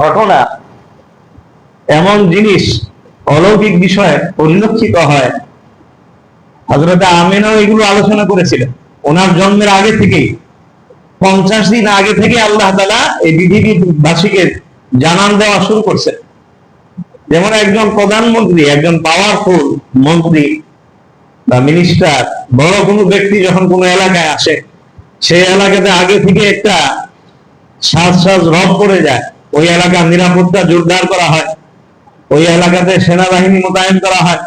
ঘটনা। এমন জিনিস অলৌকিক বিষয়ে পরিলক্ষিত হয়। হজরত আমিনাও এগুলো আলোচনা করেছিলেন। ওনার জন্মের আগে থেকেই। পঞ্চাশ দিন আগে থেকে আল্লাহ তালা এই পৃথিবীবাসীকে জানান দেওয়া শুরু করছেন। যেমন একজন প্রধানমন্ত্রী, একজন পাওয়ারফুল মন্ত্রী বা মিনিস্টার বড় কোনো ব্যক্তি যখন কোনো এলাকায় আসে, সেই এলাকাতে আগে থেকে একটা সাজ সাজ রব পড়ে যায়। ওই এলাকার নিরাপত্তা জোরদার করা হয়। ওই এলাকাতে সেনাবাহিনী মোতায়েন করা হয়।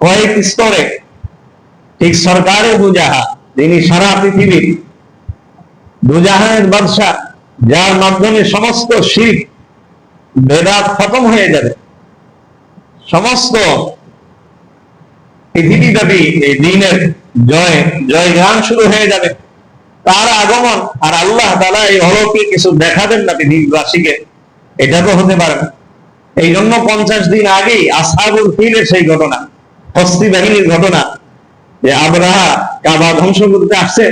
কয়েক স্তরে। ঠিক সরকারে দুজাহা, যিনি সারা পৃথিবীর দুজাহানের বাদশাহ, যার মাধ্যমে সমস্ত শিখ বেদাত খতম হয়ে যাবে। সমস্ত পৃথিবীব্যাপী এই দিনের জয় জয় গান শুরু হয়ে যাবে। তার আগমন আর আল্লাহ তালা এই অলৌকিক কিছু দেখাবেন না পৃথিবীবাসীকে। এটা তো হতে পারে। না এই জন্য পঞ্চাশ দিন আগেই আসাবুল ফিলের সেই ঘটনা, হস্তি বাহিনীর ঘটনা, যে আবরাহা কাবা ধ্বংস করতে আসছে,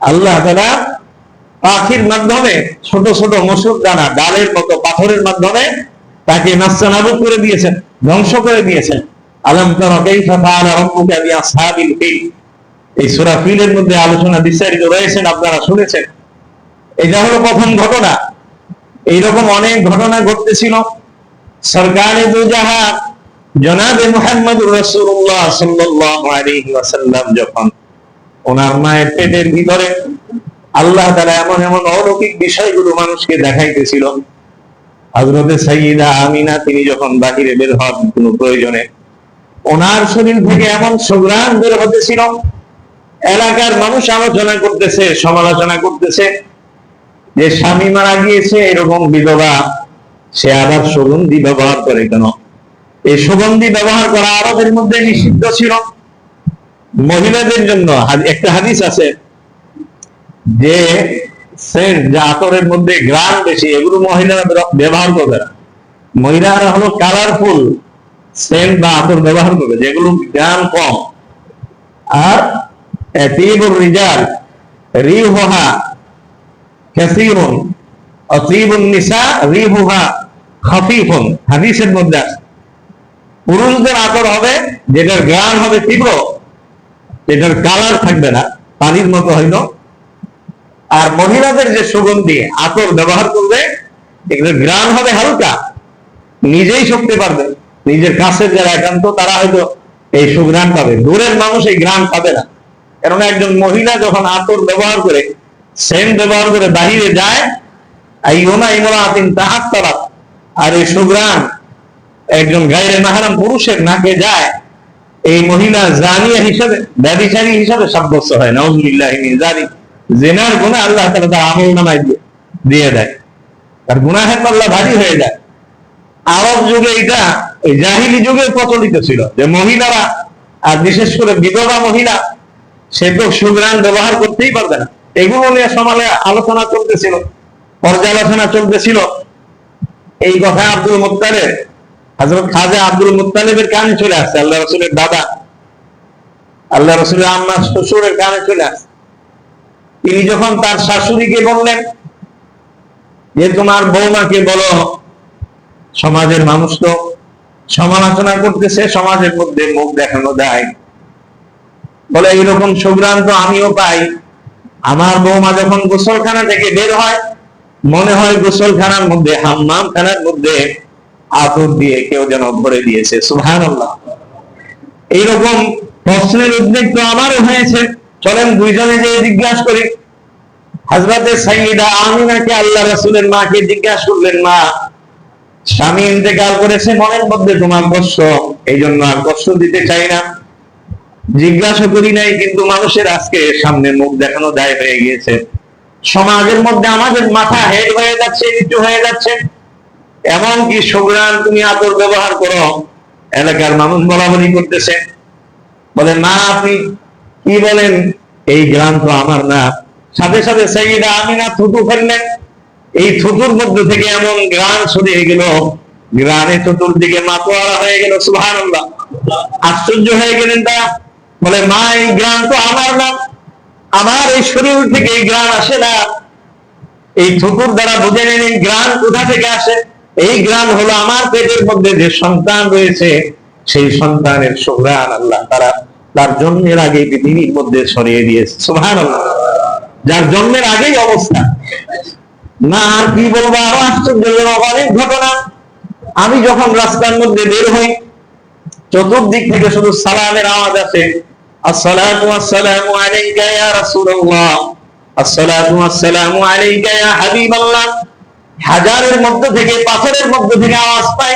আল্লাহ তালা পাখির মাধ্যমে, ছোট ছোট মসুর দানা, ডালের মতো পাথরের মাধ্যমে তাকে নাস্তানাবুদ করে দিয়েছেন, ধ্বংস করে দিয়েছেন। আলম তারা কাইফা ফাআলা রাব্বুকা বিআসহাবিল ফিল? এই সূরা ফিলের মধ্যে আলোচনা বিস্তারিত রয়েছেন, আপনারা শুনেছেন। এটা হলো প্রথম ঘটনা। এইরকম অনেক ঘটনা ঘটতেছিল। সরকারে দুজাহা জনাবে মুহাম্মদ আলাইহি ওয়াসাল্লাম যখন ওনার মায়ের পেটের ভিতরে আল্লাহ তাআলা এমন এমন অলৌকিক বিষয়গুলো মানুষকে দেখাইতেছিল। হযরতে সাইদা আমিনা, তিনি যখন বাহিরে বের হন কোনো প্রয়োজনে, ওনার শরীর থেকে এমন সুগ্রাণ বের হতেছিল এলাকার মানুষ আলোচনা করতেছে, সমালোচনা করতেছে। যে স্বামী মারা গিয়েছে, এরকম বিধবা, সে আবার সুগন্ধি ব্যবহার করে কেন? এই সুগন্ধি ব্যবহার করা আরবের মধ্যে নিষিদ্ধ ছিল। মহিলাদের জন্য একটা হাদিস আছে যে সেন্ট যা আতরের মধ্যে গ্রাম বেশি, এগুলো মহিলারা ব্যবহার করবে না। মহিলারা হলো কালারফুল সেন্ট বা আতর ব্যবহার করবে, যেগুলো গ্রাম কম। আর এতিবুর রিজাল রিহুহা কাসীরুন অতিবুন নিসা রিহুহা খাফিফুন হাদিসের মধ্যে পুরুষদের আতর হবে যেটার গ্রান হবে তীব্র, যেটার কালার থাকবে না, পানির মতো হইল আর মহিলাদের যে সুগন্ধি, আতর ব্যবহার করবে, এগুলোর গ্রান হবে হালকা। নিজেই শক্তি পারবে নিজের কাছের যারা একান্ত, তারা হয়তো এই সুগ্রাণ পাবে। দূরের মানুষ এই গ্রাম পাবে না। কেননা একজন মহিলা যখন আতর ব্যবহার করে সেন্ট ব্যবহার করে বাহিরে যায় তাহাত তারা আর এই সুগ্রাণ একজন গায়ের মাহারাম পুরুষের নাকে যায়, এই মহিলা জানিয়া হিসাবে ব্যবিচারী হিসাবে সাব্যস্ত হয় নজরুল্লাহ জানি জেনার গুণা আল্লাহ তালা তার আমল নামায় দিয়ে- দিয়ে তার গুনাহের পাল্লা ভারী হয়ে যায়। আরব যুগে এটা জাহিলি যুগে প্রচলিত ছিল, যে মহিলারা, আর বিশেষ করে বিধবা মহিলা সে তো সুগ্রাণ ব্যবহার করতেই পারবে না। এগুলো নিয়ে সমালে আলোচনা চলতেছিল, পর্যালোচনা চলতেছিল। এই কথা আব্দুল মুক্তালেব হজরত খাজা আব্দুল মুক্তালেবের কানে চলে আসছে, আল্লাহ রসুলের দাদা। আল্লাহ রসুলের আম্মা শ্বশুরের কানে চলে আসছে। তিনি যখন তার শাশুড়িকে বললেন যে তোমার বৌমাকে বলো, সমাজের মানুষ তো সমালোচনা করতেছে, সমাজের মধ্যে মুখ দেখানো দেয় বলে, এইরকম সুগ্রাণ তো আমিও পাই। আমার বৌমা যখন গোসলখানা থেকে বের হয়, মনে হয় গোসলখানার মধ্যে হাম্মাম খানার মধ্যে আতর দিয়ে কেউ যেন ভরে দিয়েছে। সুহান এইরকম প্রশ্নের উদ্বেগ তো আমারও হয়েছে। চলেন দুইজনে যে জিজ্ঞাসা করি হাজরাতে সাইয়িদা আমিনাকে আল্লাহ রাসূলের মাকে জিজ্ঞাসা করলেন, মা, স্বামী ইন্তেকাল করেছে মনের মধ্যে তোমার কষ্ট এই জন্য আর কষ্ট দিতে চাই না। জিজ্ঞাসা করি নাই, কিন্তু মানুষের আজকে সামনে মুখ দেখানো দায় হয়ে গিয়েছে। সমাজের মধ্যে আমাদের মাথা হেড হয়ে যাচ্ছে, নিচু হয়ে যাচ্ছে। এমনকি সুগ্রাণ, তুমি আতর ব্যবহার করো, এলাকার মানুষ বলা বলি করতেছে। বলে না আপনি কি বলেন? এই গ্রাম তো আমার না। সাথে সাথে সেইদা আমি না থুতু ফেললেন। এই থুতুর মধ্যে থেকে এমন গ্রান ছড়িয়ে গেল। গ্রানে চতুর্দিকে মাতোয়ারা হয়ে গেল সুভান আশ্চর্য হয়ে গেলেন তারা। বলে মা এই গ্রান তো আমার না। আমার এই শরীর থেকে এই গ্রান আসে না। এই থুকুর দ্বারা বুঝে নিন, এই গ্রান কোথা থেকে আসে? এই গ্রান হলো আমার পেটের মধ্যে যে সন্তান রয়েছে, সেই সন্তানের সুগ্রান আল্লাহ তারা তার জন্মের আগে পৃথিবীর মধ্যে ছড়িয়ে দিয়েছে। সুহান যার জন্মের আগেই অবস্থা। না, আর কি বলব, আরও আশ্চর্যজনক, অনেক ঘটনা। আমি যখন রাস্তার মধ্যে বের হই, চতুর্দিক থেকে শুধু সালামের আওয়াজ আসে হাজারের মধ্য থেকে পাথরের মধ্য থেকে আওয়াজ পাই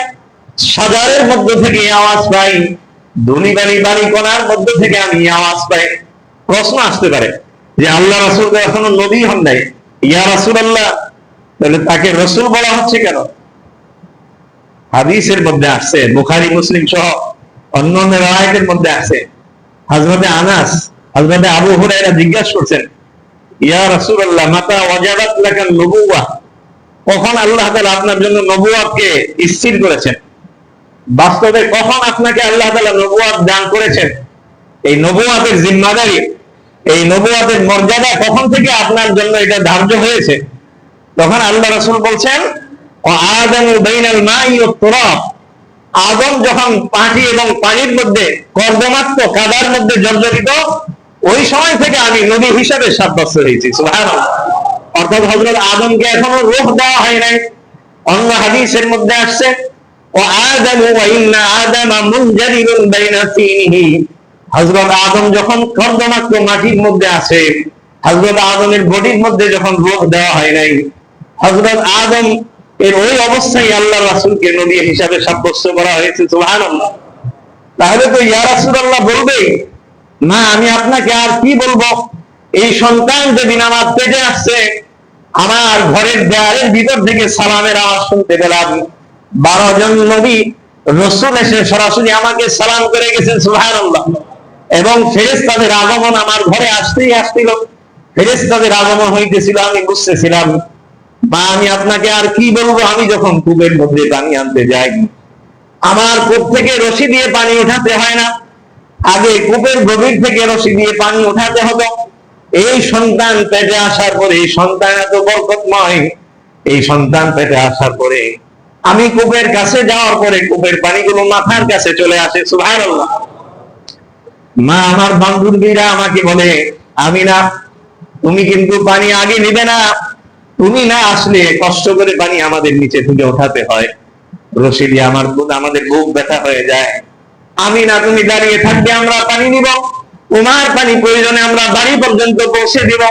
হাজারের মধ্য থেকে আওয়াজ পাই ধনী বাড়ি বাড়ি কোনার মধ্য থেকে আমি আওয়াজ পাই। প্রশ্ন আসতে পারে যে আল্লাহ রাসূল এখনও নবী হন নাই। ইয়া রাসূলুল্লাহ, তাহলে তাকে রসুল বলা হচ্ছে কেন? হাদিসের মধ্যে আসছে, বুখারি, মুসলিম সহ অন্য অন্য রায়তের মধ্যে আছে হজরতে আনাস হজরতে আবু হুরায়রা জিজ্ঞাসা করছেন, ইয়া রাসূলুল্লাহ, মাতা ওয়াজাবাত লাকান কখন আল্লাহ তাআলা আপনার জন্য নবুয়াতকে স্থির করেছেন? বাস্তবে কখন আপনাকে আল্লাহ তাআলা নবুয়াত দান করেছেন? এই নবুয়াতের জিম্মাদারি, এই নবুয়াতের মর্যাদা কখন থেকে আপনার জন্য এটা ধার্য হয়েছে? তখন আল্লাহ রাসূল বলছেন ও বাইনাল মাই ও তুরাব আদম যখন পাটি এবং পানির মধ্যে কর্দমাত্র কাদার মধ্যে জর্জরিত ওই সময় থেকে আমি নবী হিসাবে সাব্যস্ত হয়েছি অর্থাৎ হযরত আদমকে এখনও রূহ দেওয়া হয় নাই। অন্য হাদিসের মধ্যে আসছে, ও আদম ইন্না আদম মুনজারিরুন বাইনা তিনিহি হযরত আদম যখন কর্দমাত্র মাটির মধ্যে আছে, হযরত আদমের বডির মধ্যে যখন রূহ দেওয়া হয় নাই, হযরত আদম এর ওই অবস্থায় আল্লাহ রাসূলকে নবী হিসাবে সাব্যস্ত করা হয়েছে, সুবহানাল্লাহ। তাহলে তো ইয়া রাসূলুল্লাহ বলবে না আমি আপনাকে আর কি বলব? এই সন্তান যেদিন আমার পেটে আসছে, আমার ঘরের দেয়ালের ভিতর থেকে সালামের আওয়াজ শুনতে পেলাম। বারো জন নবী রসুল এসে সরাসরি আমাকে সালাম করে গেছেন, সুবহানাল্লাহ। এবং ফেরেশতাদের আগমন আমার ঘরে আসতেই আসছিল। ফেরেশতাদের আগমন হইতেছিল, আমি বুঝতেছিলাম বা আমি আপনাকে আর কি বলব? আমি যখন কূপের মধ্যে পানি আনতে যাই আমার কূপ থেকে রশি দিয়ে পানি উঠাতে হয় না। আগে কূপের গভীর থেকে রশি দিয়ে পানি উঠাতে হবে। এই সন্তান পেটে আসার পরে, এই সন্তান এত বরকতময়, এই সন্তান পেটে আসার পরে আমি কূপের কাছে যাওয়ার পরে কূপের পানিগুলো মাথার কাছে চলে আসে, সুবহানাল্লাহ। মা, আমার বান্ধবীরা আমাকে বলে আমি না তুমি কিন্তু পানি আগে নিবে না। তুমি না আসলে কষ্ট করে পানি আমাদের নিচে থেকে ওঠাতে হয়। রশি দিয়ে আমার আমাদের বুক ব্যথা হয়ে যায়। আমি না, তুমি দাঁড়িয়ে থাকবে, আমরা পানি নিব। তোমার পানি প্রয়োজনে আমরা বাড়ি পর্যন্ত পৌঁছে দিব।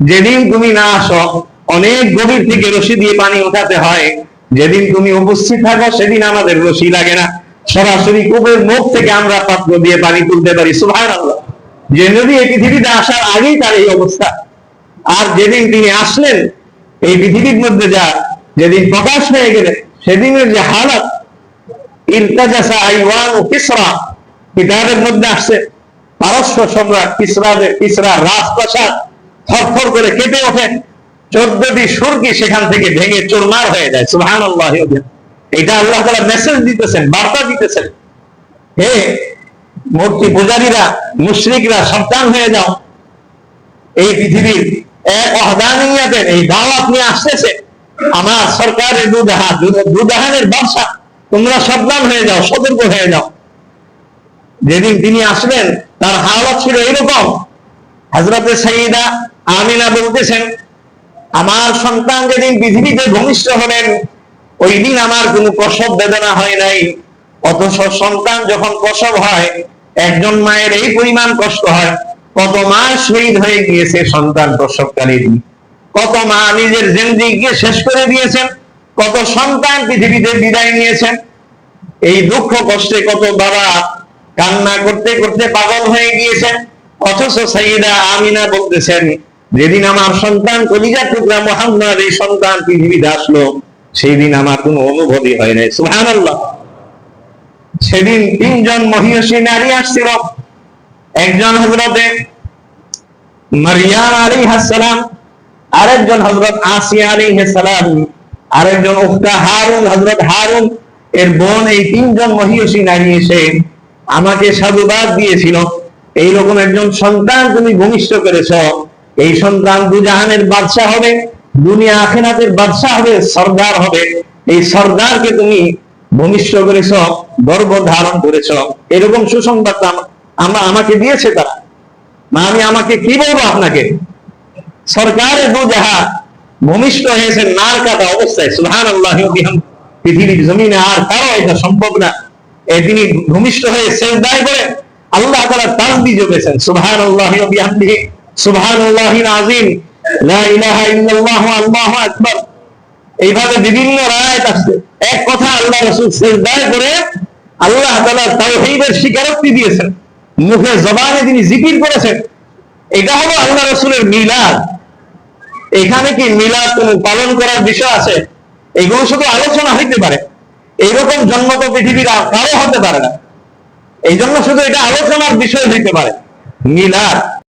যেদিন তুমি না আসো, অনেক গভীর থেকে রশি দিয়ে পানি উঠাতে হয়। যেদিন তুমি উপস্থিত থাকো, সেদিন আমাদের রশি লাগে না। সরাসরি কূপের মুখ থেকে আমরা পাত্র দিয়ে পানি তুলতে পারি, সুবহানাল্লাহ। যে নদী এই পৃথিবীতে আসার আগেই তার এই অবস্থা। আর যেদিন তিনি আসলেন এই পৃথিবীর মধ্যে যা যেদিন প্রকাশ হয়ে গেলে, সেদিনের যে হালাত চোদ্দটি সেখান থেকে ভেঙে চুরমার হয়ে যায় সুহান এটা আল্লাহ দিতেছেন, বার্তা দিতেছেন। মূর্তি পূজারীরা, মুশরিকরা, সাবধান হয়ে যাও। এই পৃথিবীর আমার সরকারের ব্যবসা, তোমরা সাবধান হয়ে যাও, সতর্ক হয়ে যাও। যেদিন তিনি আসবেন, তার হাওলাত ছিল এরকম হাজরতে সাইদা আমিনা বলতেছেন, আমার সন্তান যেদিন পৃথিবীতে ভূমিষ্ঠ হলেন ওই দিন আমার কোনো প্রসব বেদনা হয় নাই। অথচ সন্তান যখন প্রসব হয়, একজন মায়ের এই পরিমাণ কষ্ট হয়। কত মা শহীদ হয়ে গিয়েছে সন্তান প্রসবকালীন কত মা নিজের জিন্দিগিকে শেষ করে দিয়েছেন? কত সন্তান পৃথিবীতে বিদায় নিয়েছেন? এই দুঃখ কষ্টে কত বাবা কান্না করতে করতে পাগল হয়ে গিয়েছেন? অথচ সাইদা আমিনা বলতেছেন, যেদিন আমার সন্তান কলিজা টুকরা মোহাম্মদ, এই সন্তান পৃথিবীতে আসলো সেই দিন আমার কোনো অনুভূতি হয় নাই। সুবহানাল্লাহ। সেদিন তিনজন মহিষী নারী আসছিল। একজন হজরতে মারিয়াম আলী হাসালাম আরেকজন হজরত আসিয়া আলী হাসালাম আরেকজন উক্তা হারুন হজরত হারুন, এর বোন এই তিনজন মহিষী নারী এসে আমাকে সাধুবাদ দিয়েছিল। এইরকম একজন সন্তান তুমি ভূমিষ্ঠ করেছ। এই সন্তান দুজাহানের বাদশাহ হবে, দুনিয়া আখেরাতের বাদশাহ হবে, সর্দার হবে। এই সর্দারকে তুমি ভূমিষ্ঠ করেছ গর্ব ধারণ করেছ। এরকম সুসংবাদ আমরা আমাকে দিয়েছে তারা। না আমি আমাকে কি বলব আপনাকে? সরকারের দু যাহা ভূমিষ্ঠ হয়েছে নার কাটা অবস্থায়। সুহান আল্লাহ পৃথিবীর জমিনে আর কারও এটা সম্ভব না। তিনি ভূমিষ্ঠ হয়ে সেজদায় করে আল্লাহ তারা তাসবি জমেছেন সুবহান আল্লাহ সুবহান আল্লাহ আজিম এইভাবে বিভিন্ন রায়ত আসছে। এক কথা আল্লাহ রসুল সেজদায় করে আল্লাহ তাআলা তাওহীদের স্বীকারোক্তি দিয়েছেন। মুখে জবানে তিনি জিকির করেছেন। এটা হলো আল্লাহ রসুলের মিলাদ। এখানে কি মিলাদ পালন করার বিষয় আছে? এগুলো শুধু আলোচনা হইতে পারে। এইরকম জন্ম তো পৃথিবীর কারও হতে পারে না। এই জন্য শুধু এটা আলোচনার বিষয় হইতে পারে। মিলাদ।